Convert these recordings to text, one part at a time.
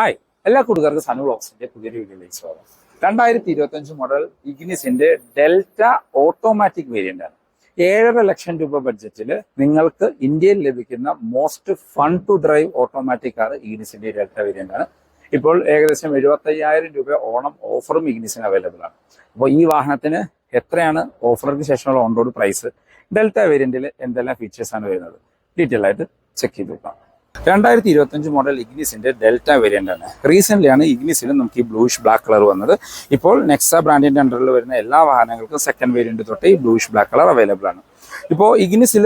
Hi. എല്ലാ കൂട്ടുകാർക്കും സനു ബ്ലോക്സിന്റെ പുതിയൊരു വീഡിയോയിലേക്ക് സ്വാഗതം. രണ്ടായിരത്തി ഇരുപത്തി അഞ്ച് മോഡൽ ഇഗ്നിസിന്റെ ഡെൽറ്റ ഓട്ടോമാറ്റിക് വേരിയന്റ് ആണ്. ഏഴര ലക്ഷം രൂപ ബഡ്ജറ്റിൽ നിങ്ങൾക്ക് ഇന്ത്യയിൽ ലഭിക്കുന്ന most fun to drive automatic car ഇഗ്നിസിന്റെ delta variant ആണ്. ഇപ്പോൾ ഏകദേശം എഴുപത്തയ്യായിരം രൂപ ഓണം ഓഫറും ഇഗ്നിസിന് അവൈലബിൾ ആണ്. അപ്പോൾ ഈ വാഹനത്തിന് എത്രയാണ് ഓഫറിന് ശേഷമുള്ള ഓൺ റോഡ് പ്രൈസ് ഡെൽറ്റ വേരിയന്റിൽ എന്തെല്ലാം ഫീച്ചേഴ്സ് ആണ് വരുന്നത്? ഡീറ്റെയിൽ ആയിട്ട് ചെക്ക് ചെയ്ത് നോക്കാം. രണ്ടായിരത്തി ഇരുപത്തി അഞ്ച് മോഡൽ ഇഗ്നിസിന്റെ ഡെൽറ്റ വേരിയന്റ് ആണ്. റീസെന്റ് ആണ് ഇഗ്നിസിൽ നമുക്ക് ഈ ബ്ലൂഷ് ബ്ലാക്ക് കളർ വന്നത്. ഇപ്പോൾ നെക്സ ബ്രാൻഡിന്റെ അണ്ടറിൽ വരുന്ന എല്ലാ വാഹനങ്ങൾക്കും സെക്കൻഡ് വേരിയന്റ് തൊട്ട് ഈ ബ്ലൂഷ് ബ്ലാക്ക് കളർ അവൈലബിൾ ആണ്. ഇപ്പോൾ ഇഗ്നിസിൽ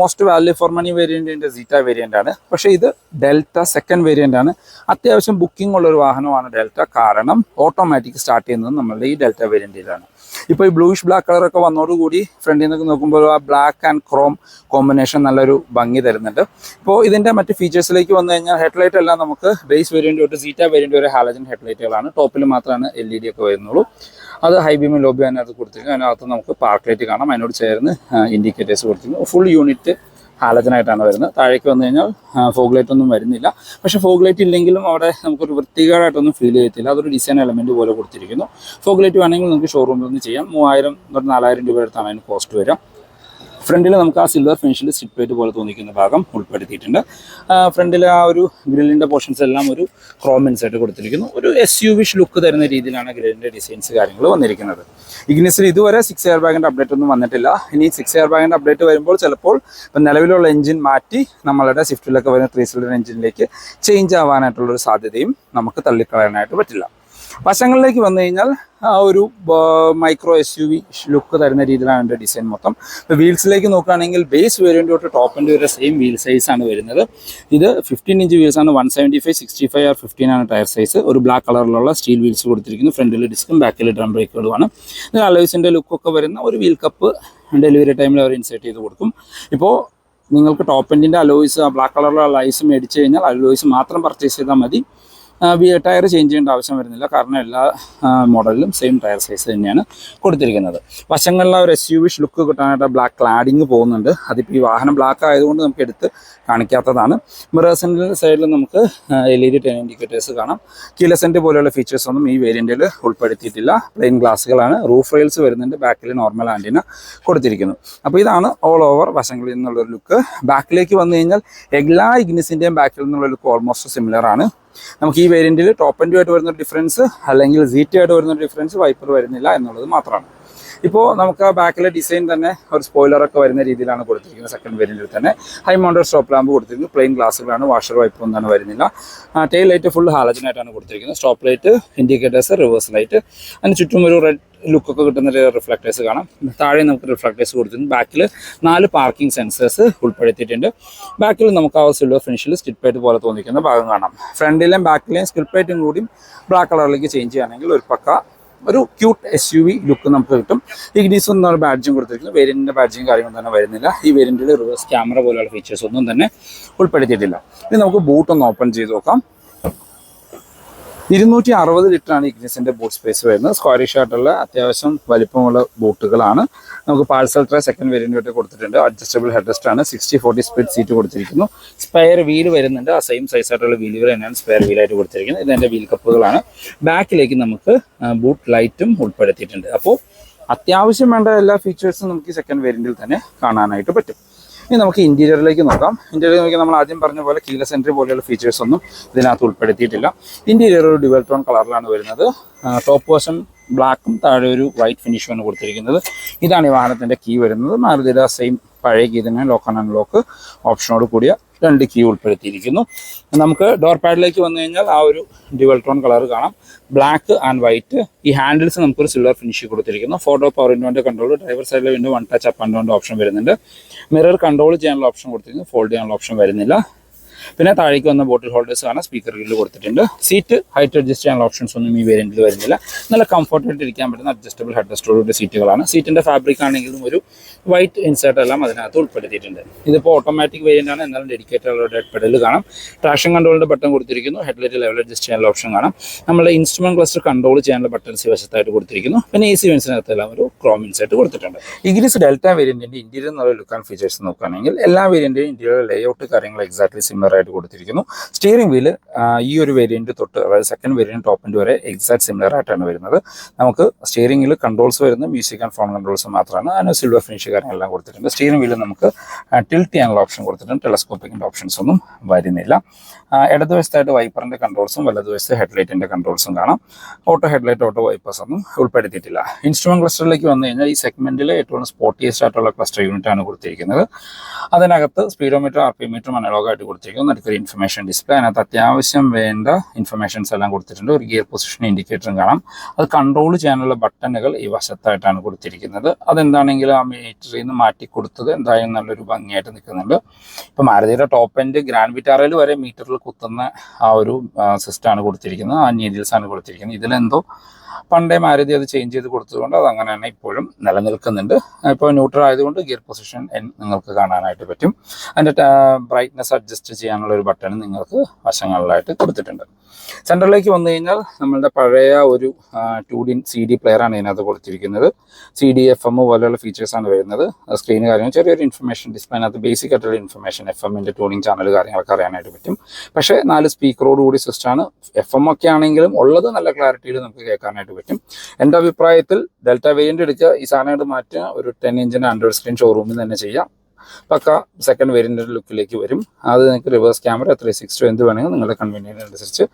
മോസ്റ്റ് വാല്യൂ ഫോർ മണി വേരിയന്റിന്റെ സീറ്റ വേരിയന്റ് ആണ്. പക്ഷേ ഇത് ഡെൽറ്റ സെക്കൻഡ് വേരിയന്റ് ആണ്. അത്യാവശ്യം ബുക്കിംഗ് ഉള്ള ഒരു വാഹനമാണ് ഡെൽറ്റ. കാരണം ഓട്ടോമാറ്റിക് സ്റ്റാർട്ട് ചെയ്യുന്നത് നമ്മളുടെ ഈ ഡെൽറ്റ വേരിയന്റിലാണ് ഇപ്പോൾ ഈ ബ്ലൂഷ് ബ്ലാക്ക് കളറൊക്കെ വന്നതോടുകൂടി ഫ്രണ്ടിൽ നിന്നൊക്കെ നോക്കുമ്പോൾ ആ ബ്ലാക്ക് ആൻഡ് ക്രോം കോമ്പിനേഷൻ നല്ലൊരു ഭംഗി തരുന്നുണ്ട്. ഇപ്പോൾ ഇതിന്റെ മറ്റ് ഫീച്ചേഴ്സിലേക്ക് വന്നു കഴിഞ്ഞാൽ ഹെഡ്ലൈറ്റ് എല്ലാം നമുക്ക് ബേസ് വേരിയന്റ് ഒരു സീറ്റ വേരിയന്റ് ഒരു ഹാലജൻ ഹെഡ്ലൈറ്റുകളാണ് ടോപ്പിൽ മാത്രമാണ് എൽ ഇ ഡി ഒക്കെ വരുന്നുള്ളൂ. അത് ഹൈ ബീമും ലോ ബീം അതിനകത്ത് കൊടുത്തിരിക്കും അതിനകത്ത് നമുക്ക് പാർക്ക് ലൈറ്റ് കാണാം. അതിനോട് ചേർന്ന് ഇൻഡിക്കേറ്റേഴ്സ് കൊടുത്തിരിക്കും ഫുൾ യൂണിറ്റ് ഹാലജനായിട്ടാണ് വരുന്നത്. താഴേക്ക് വന്നു കഴിഞ്ഞാൽ ഫോഗ് ലൈറ്റ് ഒന്നും വരുന്നില്ല. പക്ഷെ ഫോഗ് ലൈറ്റ് ഇല്ലെങ്കിലും അവിടെ നമുക്കൊരു വൃത്തികേടായിട്ടൊന്നും ഫീൽ ചെയ്യത്തില്ല. അതൊരു ഡിസൈൻ എലമെന്റ് പോലെ കൊടുത്തിരിക്കുന്നു. ഫോഗ് ലൈറ്റ് വേണമെങ്കിൽ നമുക്ക് ഷോറൂമിൽ നിന്ന് ചെയ്യാം. മൂവായിരം തൊട്ട് നാലായിരം രൂപ അടുത്താണ് അതിന് കോസ്റ്റ് വരിക ഫ്രണ്ടിൽ നമുക്ക് ആ സിൽവർ ഫിനിഷിൽ സ്റ്റിപ്പ് പ്ലേറ്റ് പോലെ തോന്നിക്കുന്ന ഭാഗം ഉൾപ്പെടുത്തിയിട്ടുണ്ട്. ഫ്രണ്ടിലെ ആ ഒരു ഗ്രില്ലിന്റെ പോർഷൻസ് എല്ലാം ഒരു ക്രോമിൻസ് ആയിട്ട് കൊടുത്തിരിക്കുന്നു. ഒരു എസ് യു വിഷ് ലുക്ക് തരുന്ന രീതിയിലാണ് ഗ്രില്ലിന്റെ ഡിസൈൻസ് കാര്യങ്ങൾ വന്നിരിക്കുന്നത്. ഇഗ്നിസിൽ ഇതുവരെ സിക്സ് എയർ ബാഗിന്റെ അപ്ഡേറ്റ് ഒന്നും വന്നിട്ടില്ല. ഇനി സിക്സ് എയർ ബാഗിന്റെ അപ്ഡേറ്റ് വരുമ്പോൾ ചിലപ്പോൾ ഇപ്പം നിലവിലുള്ള എഞ്ചിൻ മാറ്റി നമ്മളുടെ സ്വിഫ്റ്റിലൊക്കെ വരുന്ന ത്രീ സിലിണ്ടർ എഞ്ചിനിലേക്ക് ചേഞ്ച് ആവാനായിട്ടുള്ളൊരു സാധ്യതയും നമുക്ക് തള്ളിക്കളയാനായിട്ട് പറ്റില്ല. വശങ്ങളിലേക്ക് വന്നു കഴിഞ്ഞാൽ ആ ഒരു micro S U V look തരുന്ന രീതിയിലാണ് എന്റെ ഡിസൈൻ മൊത്തം. വീൽസിലേക്ക് നോക്കുകയാണെങ്കിൽ ബേസ് വേരിയന്റ് തൊട്ട് ടോപ്പിന്റെ വരെ സെയിം വീൽ സൈസ് ആണ് വരുന്നത്. ഇത് ഫിഫ്റ്റീൻ ഇഞ്ച് വീൽസ് ആണ് one seventy five sixty five R fifteen ആണ് ടയർ സൈസ് ഒരു ബ്ലാക്ക് കളറിലുള്ള സ്റ്റീൽ വീൽസ് കൊടുത്തിരിക്കുന്നു. ഫ്രണ്ടിൽ ഡിസ്കും ബാക്കിൽ ഡ്രം ബ്രേക്കുകളുമാണ് ഇത് അലോയ്സിന്റെ ലുക്കൊക്കെ വരുന്ന ഒരു വീൽ കപ്പ് ഡെലിവറി ടൈമിൽ അവർ ഇൻസേർട്ട് ചെയ്ത് കൊടുക്കും. ഇപ്പോൾ നിങ്ങൾക്ക് ടോപ്പ് എൻഡിന്റെ അലോയ്സ് ബ്ലാക്ക് കളറിലുള്ള ലൈസ് മേടിച്ച് കഴിഞ്ഞാൽ അലോയ്സ് മാത്രം പർച്ചേസ് ചെയ്താൽ മതി. ടയർ ചേഞ്ച് ചെയ്യേണ്ട ആവശ്യം വരുന്നില്ല. കാരണം എല്ലാ മോഡലിലും സെയിം ടയർ സൈസ് തന്നെയാണ് കൊടുത്തിരിക്കുന്നത്. വശങ്ങളിലെ ഒരു എസ് യു വിഷ് ലുക്ക് കിട്ടാനായിട്ട് ബ്ലാക്ക് ക്ലാഡിങ് പോകുന്നുണ്ട്. അതിപ്പോൾ ഈ വാഹനം ബ്ലാക്ക് ആയതുകൊണ്ട് നമുക്ക് എടുത്ത് കാണിക്കാത്തതാണ്. മിറേഴ്സിന്റെ സൈഡിൽ നമുക്ക് L E D turn indicators കാണാം. കീലസെന്റ് പോലെയുള്ള ഫീച്ചേഴ്സ് ഒന്നും ഈ വേരിയന്റിൽ ഉൾപ്പെടുത്തിയിട്ടില്ല. പ്ലെയിൻ ഗ്ലാസ്സുകളാണ് റൂഫ് റെയിൽസ് വരുന്നുണ്ട്. ബാക്കിൽ നോർമൽ ആന്റിന കൊടുത്തിരിക്കുന്നു. അപ്പോൾ ഇതാണ് ഓൾ ഓവർ വശങ്ങളിൽ നിന്നുള്ളൊരു ലുക്ക് ബാക്കിലേക്ക് വന്നു കഴിഞ്ഞാൽ എല്ലാ ഇഗ്നിസിന്റെയും ബാക്കിൽ നിന്നുള്ള ലുക്ക് ഓൾമോസ്റ്റ് സിമിലർ ആണ്. നമുക്ക് ഈ വേരിയന്റിൽ ടോപ്പ് ആൻഡ് ആയിട്ട് വരുന്ന ഡിഫറൻസ് അല്ലെങ്കിൽ സി ടി ആയിട്ട് വരുന്ന ഡിഫറൻസ് വൈപ്പർ വരുന്നില്ല എന്നുള്ളത് മാത്രമാണ്. ഇപ്പോൾ നമുക്ക് ആ ബാക്കിലെ ഡിസൈൻ തന്നെ ഒരു സ്പോയിലറൊക്കെ വരുന്ന രീതിയിലാണ് കൊടുത്തിരിക്കുന്നത് സെക്കൻഡ് വേരിയന്റിൽ തന്നെ. ഹൈ മൗണ്ടർ സ്റ്റോപ്പ് ലാമ്പ് കൊടുത്തിരിക്കുന്നത് പ്ലെയിൻ ഗ്ലാസ്സുകളാണ് വാഷർ വൈപ്പ് ഒന്നും തന്നെ വരുന്നില്ല. ടൈൽ ലൈറ്റ് ഫുൾ ഹാലജനായിട്ടാണ് കൊടുത്തിരിക്കുന്നത്. Stop light indicators reverse light അതിന് ചുറ്റും ഒരു റെഡ് ലുക്കൊക്കെ കിട്ടുന്ന റിഫ്ലക്ടേഴ്സ് കാണാം. താഴെ നമുക്ക് റിഫ്ലക്ടേഴ്സ് കൊടുത്തിട്ടുണ്ട്. ബാക്കിൽ നാല് പാർക്കിംഗ് സെൻസേഴ്സ് ഉൾപ്പെടുത്തിയിട്ടുണ്ട്. ബാക്കിൽ നമുക്ക് ആ സിൽവർ ഫിനിഷിൽ സ്കിൽപ്പേറ്റ് പോലെ തോന്നിക്കുന്ന ഭാഗം കാണാം. ഫ്രണ്ടിലെയും ബാക്കിലെയും സ്കിൽപ്പേറ്റും കൂടി ബ്ലാക്ക് കളറിലേക്ക് ചേഞ്ച് ചെയ്യുകയാണെങ്കിൽ ഒരു പക്ക ഒരു cute S U V look നമുക്ക് കിട്ടും. ഇഗ്നീസ് എന്നൊരു ബാഡ്ജും കൊടുത്തിരിക്കുന്നു. വേരിയന്റിന്റെ ബാഡ്ജും കാര്യങ്ങളും തന്നെ വരുന്നില്ല. ഈ വേരിയന്റിൽ റിവേഴ്സ് ക്യാമറ പോലെയുള്ള ഫീച്ചേഴ്സ് ഒന്നും തന്നെ ഉൾപ്പെടുത്തിയിട്ടില്ല. ഇനി നമുക്ക് ബൂട്ടൊന്ന് ഓപ്പൺ ചെയ്ത് നോക്കാം. ഇരുന്നൂറ്റി അറുപത് ലിറ്ററാണ് ഇഗ്നിസിന്റെ ബൂട്ട് സ്പേസ് വരുന്നത്. സ്ക്വയറിഷ് ആയിട്ടുള്ള അത്യാവശ്യം വലിപ്പമുള്ള ബൂട്ടുകളാണ്. നമുക്ക് പാഴ്സൽ ട്രേ സെക്കൻഡ് വേരിയന്റ് കൊടുത്തിട്ടുണ്ട്. അഡ്ജസ്റ്റബിൾ ഹെഡ്രസ്റ്റ് ആണ്. സിക്സ്റ്റി ഫോർട്ടി സ്പീഡ് സീറ്റ് കൊടുത്തിരിക്കുന്നു. സ്പെയർ വീൽ വരുന്നുണ്ട്. ആ സെയിം സൈസ് ആയിട്ടുള്ള വീലുകൾ തന്നെയാണ് സ്പെയർ വീലായിട്ട് കൊടുത്തിരിക്കുന്നത്. ഇതിന്റെ വീൽ കപ്പുകളാണ് ബാക്കിലേക്ക് നമുക്ക് ബൂട്ട് ലൈറ്റും ഉൾപ്പെടുത്തിയിട്ടുണ്ട്. അപ്പോൾ അത്യാവശ്യം വേണ്ട എല്ലാ ഫീച്ചേഴ്സും നമുക്ക് ഈ സെക്കൻഡ് വേരിയന്റിൽ തന്നെ കാണാനായിട്ട് പറ്റും. ഇനി നമുക്ക് ഇന്റീരിയറിലേക്ക് നോക്കാം. ഇന്റീരിയർ നോക്കി നമ്മൾ ആദ്യം പറഞ്ഞ പോലെ കീലസ് എൻട്രി പോലെയുള്ള ഫീച്ചേഴ്സ് ഒന്നും ഇതിനകത്ത് ഉൾപ്പെടുത്തിയിട്ടില്ല. ഇന്റീരിയർ ഒരു ഡുവൽ ടോൺ കളറിലാണ് വരുന്നത്. ടോപ്പ് വശം ബ്ലാക്കും താഴെ ഒരു വൈറ്റ് ഫിനിഷുമാണ് കൊടുത്തിരിക്കുന്നത്. ഇതാണ് ഈ വാഹനത്തിന്റെ കീ വരുന്നത്. മാരുതിയുടെ സെയിം പഴയ കീ തന്നെ ലോക്ക് ആൻഡ് അൺലോക്ക് ഓപ്ഷനോട് കൂടിയ രണ്ട് കീ ഉൾപ്പെടുത്തിയിരിക്കുന്നു. നമുക്ക് ഡോർ പാഡിലേക്ക് വന്നു കഴിഞ്ഞാൽ ആ ഒരു ഡ്യുവൽ ടോൺ കളർ കാണാം. ബ്ലാക്ക് ആൻഡ് വൈറ്റ് ഈ ഹാൻഡിൽസ് നമുക്കൊരു സിൽവർ ഫിനിഷ് കൊടുത്തിരിക്കുന്നു. ഫോട്ടോ പവർ ഇൻഡോന്റെ കൺട്രോൾ ഡ്രൈവർ സൈഡിലെ window one touch up and down option വരുന്നുണ്ട്. മിറർ കൺട്രോൾ ചെയ്യാനുള്ള ഓപ്ഷൻ കൊടുത്തിരിക്കുന്നു. ഫോൾഡ് ചെയ്യാനുള്ള ഓപ്ഷൻ വരുന്നില്ല. പിന്നെ താഴേക്ക് വന്ന ബോട്ടിൽ ഹോൾഡേഴ്സ് കാണാം. സ്പീക്കർ ഗ്രില്ല് കൊടുത്തിട്ടുണ്ട്. സീറ്റ് ഹൈറ്റ് അഡ്ജസ്റ്റ് ചെയ്യാനുള്ള ഓപ്ഷൻസ് ഒന്നും ഈ വേരിയന്റിൽ വരുന്നില്ല. നല്ല കംഫർട്ടായിട്ട് ഇരിക്കാൻ പറ്റുന്ന അഡ്ജസ്റ്റബിൾ ഹെഡ് സീറ്റുകളാണ് സീറ്റിന്റെ ഫാബ്രിക് ആണെങ്കിലും ഒരു വൈറ്റ് ഇൻസേർട്ട് എല്ലാം അതിനകത്ത് ഉൾപ്പെടുത്തിയിട്ടുണ്ട്. ഇതിപ്പോൾ ഓട്ടോമാറ്റിക് വേരിയന്റ് ആണ്. എന്നാലും ഡെഡിക്കേറ്റഡ് ഉള്ള ഡെഡ് പെഡൽ കാണാം. ട്രാക്ഷൻ കൺട്രോളിന്റെ ബട്ടൺ കൊടുത്തിരിക്കുന്നു. ഹെഡ്ലൈറ്റ് ലെവൽ അഡ്ജസ്റ്റ് ചെയ്യാനുള്ള ഓപ്ഷൻ കാണാം. നമ്മുടെ ഇൻസ്ട്രുമെന്റ് ക്ലസ്റ്റർ കൺട്രോൾ ചെയ്യാനുള്ള ബട്ടൺസ് വശത്തായിട്ട് കൊടുത്തിരിക്കുന്നു. പിന്നെ എ സി എല്ലാം ഒരു ക്രോം ആയിട്ട് കൊടുത്തിട്ടുണ്ട്. ഇഗ്നിസ് ഡെൽറ്റ വേരിയന്റിന്റെ ഇന്റീരിയർ എന്നുള്ള ലുക്ക് ആൻഡ് ഫീച്ചേഴ്സ് നോക്കുകയാണെങ്കിൽ എല്ലാ വേരിയന്റിനും ഇന്റീരിയർ ലേഔട്ട് കാര്യങ്ങൾ എക്സാക്ട്ലി സിമിലർ ആയിട്ട് കൊടുത്തിരിക്കുന്നു. സ്റ്റിയറിംഗ് വീൽ ഈ ഒരു വേരിയന്റ് തൊട്ട് അതായത് സെക്കൻഡ് വേരിയന്റ് ടോപ്പ് എൻഡ് വരെ എക്സാക്ട് സിമിലർ ആയിട്ടാണ് വരുന്നത്. നമുക്ക് സ്റ്റിയറിംഗിൽ കൺട്രോൾസ് വരുന്ന മ്യൂസിക് ആൻഡ് ഫോൺ കൺട്രോൾസ് മാത്രമാണ്. അതിന് സിൽവർ ഫിനിഷ് കാര്യങ്ങളെല്ലാം കൊടുത്തിട്ടുണ്ട്. സ്റ്റിയറിംഗ് വീൽ നമുക്ക് ടിൽറ്റ് ചെയ്യാനുള്ള ഓപ്ഷൻ കൊടുത്തിട്ടുണ്ട്. ടെലസ്കോപ്പിക്കിന്റെ ഓപ്ഷൻസ് ഒന്നും വരുന്നില്ല. ഇടതുവശത്തായിട്ട് വൈപ്പറിന്റെ കൺട്രോൾസും വലതുവശത്ത് ഹെഡ്ലൈറ്റിന്റെ കൺട്രോൾസും കാണാം. ഓട്ടോ ഹെഡ്ലൈറ്റ് ഓട്ടോ വൈപ്പേഴ്സ് ഒന്നും ഉൾപ്പെടുത്തിയിട്ടില്ല. ഇൻസ്ട്രുമെന്റ് ക്ലസ്റ്ററിലേക്ക് വന്നു കഴിഞ്ഞാൽ ഈ സെഗ്മെന്റിൽ ഏറ്റവും സ്പോർട്ടിയസ്റ്റ് ആയിട്ടുള്ള ക്ലസ്റ്റർ യൂണിറ്റ് ആണ് കൊടുത്തിരിക്കുന്നത്. അതിനകത്ത് സ്പീഡോമീറ്റർ ആർ പി മീറ്ററും അനലോഗായിട്ട് കൊടുത്തിരിക്കുന്നു. നടുക്കൊരു ഇൻഫർമേഷൻ ഡിസ്പ്ലേ അതിനകത്ത് അത്യാവശ്യം വേണ്ട ഇൻഫർമേഷൻസ് എല്ലാം കൊടുത്തിട്ടുണ്ട്. ഒരു ഗിയർ പൊസിഷൻ ഇൻഡിക്കേറ്ററും കാണാം. അത് കൺട്രോൾ ചെയ്യാനുള്ള ബട്ടണുകൾ ഈ വശത്തായിട്ടാണ് കൊടുത്തിരിക്കുന്നത്. അതെന്താണെങ്കിലും ആ മീറ്ററിൽ നിന്ന് മാറ്റി കൊടുത്തത് എന്തായാലും നല്ലൊരു ഭംഗിയായിട്ട് നിൽക്കുന്നുണ്ട്. ഇപ്പം മാരുതിയുടെ ടോപ്പ് എൻഡ് ഗ്രാൻഡ് വിറ്റാറയിൽ വരെ മീറ്ററിൽ കുത്തുന്ന ആ ഒരു സിസ്റ്റമാണ് കൊടുത്തിരിക്കുന്നത്. ആ നീഡിൽസ് ആണ് കൊടുത്തിരിക്കുന്നത്. ഇതിലെന്തോ പണ്ടേ മാരുതി അത് ചേഞ്ച് ചെയ്ത് കൊടുത്തതുകൊണ്ട് അത് അങ്ങനെ തന്നെ ഇപ്പോഴും നിലനിൽക്കുന്നുണ്ട്. ഇപ്പോൾ ന്യൂട്രൽ ആയതുകൊണ്ട് ഗിയർ പൊസിഷൻ നിങ്ങൾക്ക് കാണാനായിട്ട് പറ്റും. അതിന്റെ ബ്രൈറ്റ്നെസ് അഡ്ജസ്റ്റ് ചെയ്യാനുള്ള ഒരു ബട്ടൺ നിങ്ങൾക്ക് വശങ്ങളിലായിട്ട് കൊടുത്തിട്ടുണ്ട്. സെന്ററിലേക്ക് വന്നു കഴിഞ്ഞാൽ നമ്മളുടെ പഴയ ഒരു ടു ഡി സി ഡി പ്ലെയറാണ് ഇതിനകത്ത് കൊടുത്തിരിക്കുന്നത്. സി ഡി എഫ് എം പോലെയുള്ള ഫീച്ചേഴ്സാണ് വരുന്നത്. സ്ക്രീൻ കാര്യങ്ങൾ ചെറിയൊരു ഇൻഫർമേഷൻ ഡിസ്പ്ലേ അതിനകത്ത് ബേസിക് ആയിട്ടുള്ള ഇൻഫർമേഷൻ എഫ് എമ്മിന്റെ ട്യൂണിങ് ചാനൽ കാര്യങ്ങളൊക്കെ അറിയാനായിട്ട് പറ്റും. പക്ഷേ നാല് സ്പീക്കറോട് കൂടി സിസ്റ്റമാണ് എഫ് എം ഒക്കെ ആണെങ്കിലും ഉള്ളത് നല്ല ക്ലാരിറ്റിയിൽ നമുക്ക് കേൾക്കാനായിട്ട് പറ്റും. എന്റെ അഭിപ്രായത്തിൽ ഡെൽറ്റ വേരിയന്റ് എടുക്കുക ഈ സാധനമായിട്ട് മാറ്റുക. ഒരു ടെൻ ഇഞ്ചിന്റെ ആൻഡ്രോയിഡ് സ്ക്രീൻ ഷോറൂമിൽ തന്നെ ചെയ്യാം. പക്ക സെക്കൻഡ് വേരിയന്റ് ലുക്കിലേക്ക് വരും. അത് നിങ്ങൾക്ക് റിവേഴ്സ് ക്യാമറ ത്രീ സിക്സ്റ്റോ എന്ത് വേണമെങ്കിൽ നിങ്ങളുടെ കൺവീനിയന്റ് അനുസരിച്ച്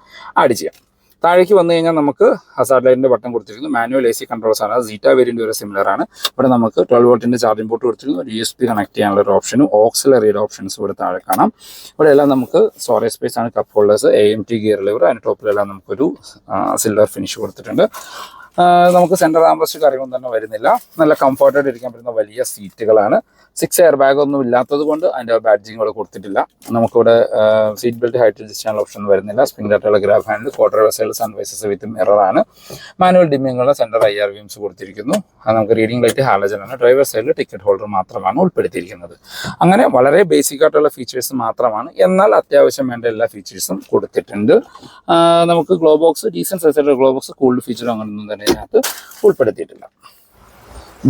ആഡ് ചെയ്യാം. താഴേക്ക് വന്നു കഴിഞ്ഞാൽ നമുക്ക് സാറ്റലൈറ്റിന്റെ ലൈറ്റിന്റെ ബട്ടൺ കൊടുത്തിരിക്കുന്നു. മാനുവൽ എ സി കൺട്രോൾസ് ആണ്. സീറ്റ വേരിയന്റ് വരെ സിമിലർ ആണ്. ഇവിടെ നമുക്ക് ട്വൽവ് വോൾട്ടിന്റെ ചാർജിംഗ് പോർട്ട് കൊടുത്തിരുന്നു ഒരു യു എസ് പി കണക്ട് ചെയ്യാനുള്ള ഒരു ഓപ്ഷനും ഓക്സിലറിയുടെ ഓപ്ഷൻസ് ഇവിടെ താഴെ കാണാം. ഇവിടെ എല്ലാം നമുക്ക് സ്റ്റോറേജ് സ്പേസ് ആണ്. Cup holders A M T gear lever അതിന് ടോപ്പിലെല്ലാം നമുക്കൊരു സിൽവർ ഫിനിഷ് കൊടുത്തിട്ടുണ്ട്. നമുക്ക് സെന്റർ ആംബ്രസ്റ്റ് കാര്യങ്ങളൊന്നും തന്നെ വരുന്നില്ല. നല്ല കംഫർട്ടായിട്ട് ഇരിക്കാൻ പറ്റുന്ന വലിയ സീറ്റുകളാണ് സിക്സ് എയർ ബാഗ് ഒന്നും ഇല്ലാത്തത് കൊണ്ട് അതിന്റെ ബാഡ്ജിങ് ഇവിടെ കൊടുത്തിട്ടില്ല. നമുക്കിവിടെ സീറ്റ് ബെൽറ്റ് ഹൈറ്റ് അഡ്ജസ്റ്റ് ചെയ്യാനുള്ള ഓപ്ഷൻ വരുന്നില്ല. Spring ഡാറ്റുള്ള grab handle quarter sun sun visors with മിററാണ് manual ഡിമ്മിങ്ങുള്ള സെന്റർ ഐ ആർ വിംസ് കൊടുത്തിരിക്കുന്നു. അത് നമുക്ക് റീഡിംഗ് ലൈറ്റ് ഹാലജൻ ആണ്. ഡ്രൈവർ സൈഡിൽ ടിക്കറ്റ് ഹോൾഡർ മാത്രമാണ് ഉൾപ്പെടുത്തിയിരിക്കുന്നത്. അങ്ങനെ വളരെ ബേസിക് ആയിട്ടുള്ള ഫീച്ചേഴ്സ് മാത്രമാണ്. എന്നാൽ അത്യാവശ്യം വേണ്ട എല്ലാ ഫീച്ചേഴ്സും കൊടുത്തിട്ടുണ്ട്. നമുക്ക് ഗ്ലോ ബോക്സ് ഡീസന്റ് സൈസിലുള്ള ഗ്ലോ ബോക്സ് കൂൾഡ് ഫീച്ചർ അങ്ങനെയൊന്നും തന്നെ ഇതിനകത്ത് ഉൾപ്പെടുത്തിയിട്ടില്ല.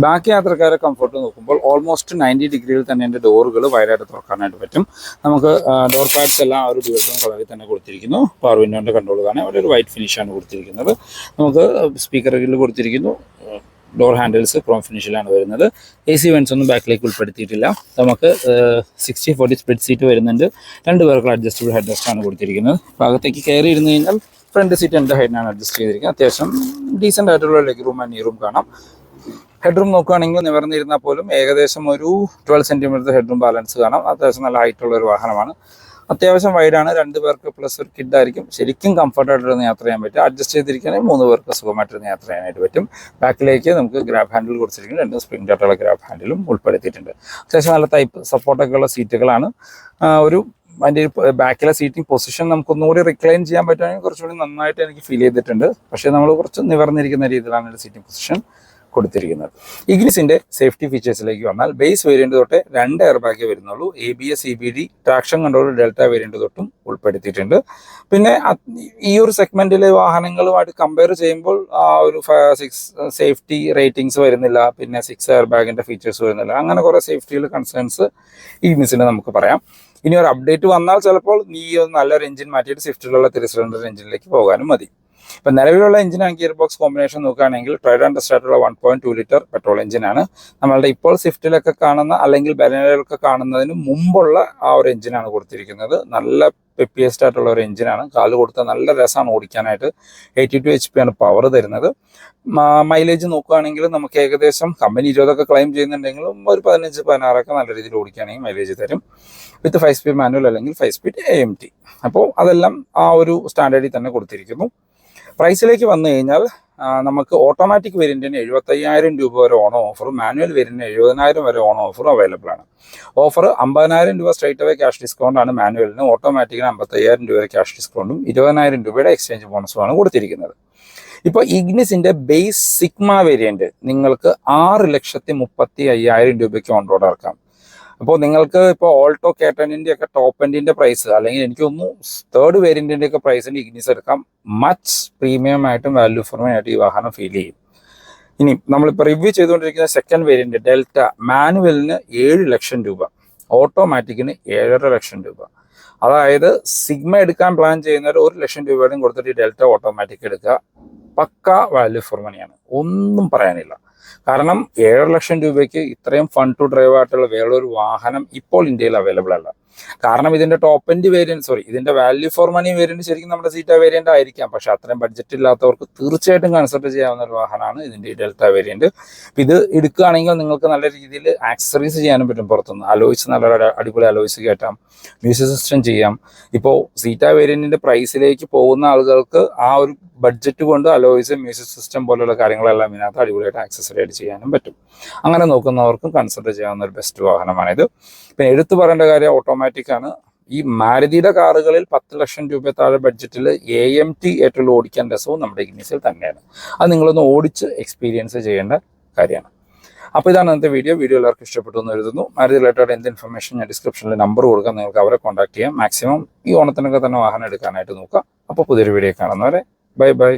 ബാക്കി യാത്രക്കാരെ കംഫർട്ട് നോക്കുമ്പോൾ ഓൾമോസ്റ്റ് നയന്റി ഡിഗ്രിയിൽ തന്നെ എന്റെ ഡോറുകൾ വയറായിട്ട് തുറക്കാനായിട്ട് പറ്റും. നമുക്ക് ഡോർ പാഡ്സ് എല്ലാം ആ ഒരു ദിവസവും കളറിൽ തന്നെ കൊടുത്തിരിക്കുന്നു. പവർ വിൻഡോന്റെ കൺട്രോൾ കാണാൻ അവിടെ ഒരു വൈറ്റ് ഫിനിഷാണ് കൊടുത്തിരിക്കുന്നത്. നമുക്ക് സ്പീക്കറിൽ കൊടുത്തിരിക്കുന്നു. ഡോർ ഹാൻഡിൽസ് ക്രോം ഫിനിഷിലാണ് വരുന്നത്. എ സി വെൻസ് ഒന്നും ബാക്കിലേക്ക് ഉൾപ്പെടുത്തിയിട്ടില്ല. നമുക്ക് സിക്സ്റ്റി ഫോർട്ടി സ്പ്ലിറ്റ് സീറ്റ് വരുന്നുണ്ട്. രണ്ട് പേർക്കുള്ള അഡ്ജസ്റ്റബിൾ ഹെഡ് റെസ്റ്റ് ആണ് കൊടുത്തിരിക്കുന്നത്. ഭാഗത്തേക്ക് കയറി ഇരുന്ന് കഴിഞ്ഞാൽ ഫ്രണ്ട് സീറ്റ് എന്റെ ഹൈറ്റിനാണ് അഡ്ജസ്റ്റ് ചെയ്തിരിക്കുന്നത്. അത്യാവശ്യം ഡീസന്റ് ആയിട്ടുള്ള leg room and knee room കാണാം. ഹെഡ്റൂം നോക്കുകയാണെങ്കിൽ നിവർന്നിരുന്നാൽ പോലും ഏകദേശം ഒരു ട്വൽവ് സെന്റിമീറ്റർ ഹെഡ്റൂം ബാലൻസ് കാണാം. അത്യാവശ്യം നല്ല ഹൈറ്റ് ഉള്ള ഒരു വാഹനമാണ്. അത്യാവശ്യം വൈഡാണ് രണ്ട് പേർക്ക് പ്ലസ് ഒരു കിഡ് ആയിരിക്കും. ശരിക്കും കംഫർട്ടായിട്ടൊന്ന് യാത്ര ചെയ്യാൻ പറ്റും. അഡ്ജസ്റ്റ് ചെയ്തിരിക്കുകയാണെങ്കിൽ മൂന്ന് പേർക്ക് സുഖമായിട്ടൊന്ന് യാത്ര ചെയ്യാനായിട്ട് പറ്റും. ബാക്കിലേക്ക് നമുക്ക് ഗ്രാബ് ഹാൻഡിൽ കൊടുത്തിരിക്കുന്നത് രണ്ട് സ്പ്രിംഗ് ആയിട്ടുള്ള ഗ്രാബ് ഹാൻഡിലും ഉൾപ്പെടുത്തിയിട്ടുണ്ട്. അത്യാവശ്യം നല്ല ടൈപ്പ് സപ്പോർട്ടൊക്കെ ഉള്ള സീറ്റുകളാണ് ഒരു അതിന്റെ ബാക്കിലെ സീറ്റിംഗ് പൊസിഷൻ നമുക്ക് ഒന്നുകൂടി റിക്ലൈൻ ചെയ്യാൻ പറ്റുമെങ്കിൽ കുറച്ചുകൂടി നന്നായിട്ട് എനിക്ക് ഫീൽ ചെയ്തിട്ടുണ്ട്. പക്ഷേ നമ്മൾ കുറച്ച് നിവർന്നിരിക്കുന്ന രീതിയിലാണ് അതിന്റെ സീറ്റിംഗ് പൊസിഷൻ കൊടുത്തിരിക്കുന്നത്. ഇഗ്നിസിന്റെ സേഫ്റ്റി ഫീച്ചേഴ്സിലേക്ക് വന്നാൽ ബേസ് വേരിയന്റ് തൊട്ട് രണ്ട് എയർ ബാഗ് വരുന്നുള്ളൂ. A B S E B D traction control Delta variant തൊട്ടും ഉൾപ്പെടുത്തിയിട്ടുണ്ട്. പിന്നെ ഈ ഒരു സെഗ്മെന്റിലെ വാഹനങ്ങളുമായിട്ട് കമ്പയർ ചെയ്യുമ്പോൾ ആ ഒരു സിക്സ് സേഫ്റ്റി റേറ്റിംഗ്സ് വരുന്നില്ല. പിന്നെ സിക്സ് എയർ ബാഗിന്റെ ഫീച്ചേഴ്സ് വരുന്നില്ല. അങ്ങനെ കുറേ സേഫ്റ്റിയിൽ കൺസേൺസ് ഇഗ്നിസിന് നമുക്ക് പറയാം. ഇനി ഒരു അപ്ഡേറ്റ് വന്നാൽ ചിലപ്പോൾ നീ ഒരു നല്ലൊരു എഞ്ചിൻ മാറ്റിയിട്ട് സ്വിഫ്റ്റിലുള്ള ത്രീ സിലിണ്ടർ എഞ്ചിനിലേക്ക് പോകാനും മതി. ഇപ്പം നിലവിലുള്ള engine and gear box combination നോക്കുകയാണെങ്കിൽ tried and ടെസ്റ്റായിട്ടുള്ള one point two litre petrol എഞ്ചിനാണ് നമ്മളുടെ ഇപ്പോൾ സ്വിഫ്റ്റിലൊക്കെ കാണുന്ന അല്ലെങ്കിൽ ബലനയിലൊക്കെ കാണുന്നതിന് മുമ്പുള്ള ആ ഒരു എഞ്ചിനാണ് കൊടുത്തിരിക്കുന്നത്. നല്ല പെപ്പിയസ്റ്റ് ആയിട്ടുള്ള ഒരു എഞ്ചിനാണ് കാൽ കൊടുത്ത നല്ല രസമാണ് ഓടിക്കാനായിട്ട്. എയ്റ്റി ടു എച്ച് പി ആണ് പവർ തരുന്നത്. മൈലേജ് നോക്കുകയാണെങ്കിൽ നമുക്ക് ഏകദേശം കമ്പനി ഇരുപതൊക്കെ ക്ലെയിം ചെയ്യുന്നുണ്ടെങ്കിലും ഒരു പതിനഞ്ച് പതിനാറൊക്കെ നല്ല രീതിയിൽ ഓടിക്കുകയാണെങ്കിൽ മൈലേജ് തരും. വിത്ത് ഫൈവ് സ്പീഡ് മാനുവൽ അല്ലെങ്കിൽ five speed A M T അപ്പോൾ അതെല്ലാം ആ ഒരു സ്റ്റാൻഡേർഡിൽ തന്നെ കൊടുത്തിരിക്കുന്നു. പ്രൈസിലേക്ക് വന്നു കഴിഞ്ഞാൽ നമുക്ക് ഓട്ടോമാറ്റിക് വേരിയന്റിന് എഴുപത്തയ്യായിരം രൂപ വരെ ഓണം ഓഫറും മാനുവൽ വേരിയന്റിന് എഴുപതിനായിരം വരെ ഓണം ഓഫറും അവൈലബിൾ ആണ്. ഓഫർ അമ്പതിനായിരം രൂപ സ്ട്രേറ്റ് അവേ ക്യാഷ് ഡിസ്കൗണ്ട് ആണ് മാനുവലിന് ഓട്ടോമാറ്റിക്കിന് അമ്പത്തയ്യായിരം രൂപ വരെ ക്യാഷ് ഡിസ്കൗണ്ടും ഇരുപതിനായിരം രൂപയുടെ എക്സ്ചേഞ്ച് ബോണസും ആണ് കൊടുത്തിരിക്കുന്നത്. ഇപ്പോൾ ഇഗ്നിസിന്റെ ബേസ് സിഗ്മ വേരിയന്റ് നിങ്ങൾക്ക് ആറ് ലക്ഷത്തി മുപ്പത്തി അയ്യായിരം രൂപയ്ക്ക് ഓൺ റോഡ് ഇറക്കാം. അപ്പോൾ നിങ്ങൾക്ക് ഇപ്പോൾ ഓൾട്ടോ കേട്ടണിന്റെ ഒക്കെ ടോപ്പ് എൻഡിന്റെ പ്രൈസ് അല്ലെങ്കിൽ എനിക്ക് ഒന്ന് തേർഡ് വേരിയന്റിന്റെ ഒക്കെ പ്രൈസിന് ഇഗ്നിസ് എടുക്കാം. മച്ച് പ്രീമിയം ആയിട്ടും വാല്യൂ ഫോർ മണി ആയിട്ട് ഈ വാഹനം ഫീൽ ചെയ്യും. ഇനി നമ്മളിപ്പോൾ റിവ്യൂ ചെയ്തുകൊണ്ടിരിക്കുന്ന സെക്കൻഡ് വേരിയന്റ് ഡെൽറ്റ മാനുവലിന് ഏഴ് ലക്ഷം രൂപ ഓട്ടോമാറ്റിക്കിന് ഏഴര ലക്ഷം രൂപ. അതായത് സിഗ്മ എടുക്കാൻ പ്ലാൻ ചെയ്യുന്നവർ ഒരു ലക്ഷം രൂപയുടെയും കൊടുത്തിട്ട് ഡെൽറ്റ ഓട്ടോമാറ്റിക് എടുക്കുക. പക്ക വാല്യൂ ഫോർ മണിയാണ് ഒന്നും പറയാനില്ല. കാരണം ഏഴര ലക്ഷം രൂപയ്ക്ക് ഇത്രയും ഫണ്ട് ടു ഡ്രൈവ് ആയിട്ടുള്ള വേറൊരു വാഹനം ഇപ്പോൾ ഇന്ത്യയിൽ അവൈലബിൾ അല്ല. കാരണം ഇതിന്റെ ടോപ്പ് എൻഡ് വേരിയന്റ് സോറി ഇതിന്റെ വാല്യൂ ഫോർ മണി വേരിയന്റ് ശരിക്കും നമ്മുടെ സീറ്റ വേരിയന്റ് ആയിരിക്കാം. പക്ഷെ അത്രയും ബഡ്ജറ്റ് ഇല്ലാത്തവർക്ക് തീർച്ചയായിട്ടും കൺസിഡർ ചെയ്യാവുന്ന ഒരു വാഹനമാണ് ഇതിന്റെ ഡെൽറ്റ വേരിയന്റ് ഇത് എടുക്കുകയാണെങ്കിൽ നിങ്ങൾക്ക് നല്ല രീതിയിൽ ആക്സസറീസ് ചെയ്യാനും പറ്റും പുറത്തുനിന്ന്. അലോയ്സ് നല്ല അടിപൊളി അലോയ്സ് കയറ്റാം. മ്യൂസിക് സിസ്റ്റം ചെയ്യാം. ഇപ്പോൾ സീറ്റ വേരിയന്റിന്റെ പ്രൈസിലേക്ക് പോകുന്ന ആളുകൾക്ക് ആ ഒരു ബഡ്ജറ്റ് കൊണ്ട് അലോയിസ് മ്യൂസിക് സിസ്റ്റം പോലുള്ള കാര്യങ്ങളെല്ലാം ഇതിനകത്ത് അടിപൊളിയായിട്ട് ആക്സസറി ആയിട്ട് ചെയ്യാനും പറ്റും. അങ്ങനെ നോക്കുന്നവർക്കും കൺസിഡർ ചെയ്യാവുന്ന ഒരു ബെസ്റ്റ് വാഹനമാണിത്. പിന്നെ എടുത്തു പറയേണ്ട കാര്യം ഓട്ടോമാറ്റിക് ആണ്. ഈ മാരുതിയുടെ കാറുകളിൽ പത്ത് ലക്ഷം രൂപ താഴെ ബഡ്ജറ്റിൽ എ എം ടി ഏറ്റവും ഓടിക്കാൻ രസവും നമ്മുടെ ഇഗ്നിസിൽ തന്നെയാണ്. അത് നിങ്ങളൊന്ന് ഓടിച്ച് എക്സ്പീരിയൻസ് ചെയ്യേണ്ട കാര്യമാണ്. അപ്പോൾ ഇതാണ് ഇന്നത്തെ വീഡിയോ വീഡിയോ എല്ലാവർക്കും ഇഷ്ടപ്പെട്ടു എന്ന് എഴുതുന്നു മാരുതി റിലേറ്റഡ് എന്ത് ഇൻഫർമേഷൻ ഞാൻ ഡിസ്ക്രിപ്ഷനിൽ നമ്പർ കൊടുക്കാം. നിങ്ങൾക്ക് അവരെ കോൺടാക്ട് ചെയ്യാം. മാക്സിമം ഈ ഓണത്തിനൊക്കെ തന്നെ വാഹനം എടുക്കാനായിട്ട് നോക്കുക അപ്പോൾ പുതിയൊരു വീഡിയോ കാണുന്നവരെ ബൈ ബൈ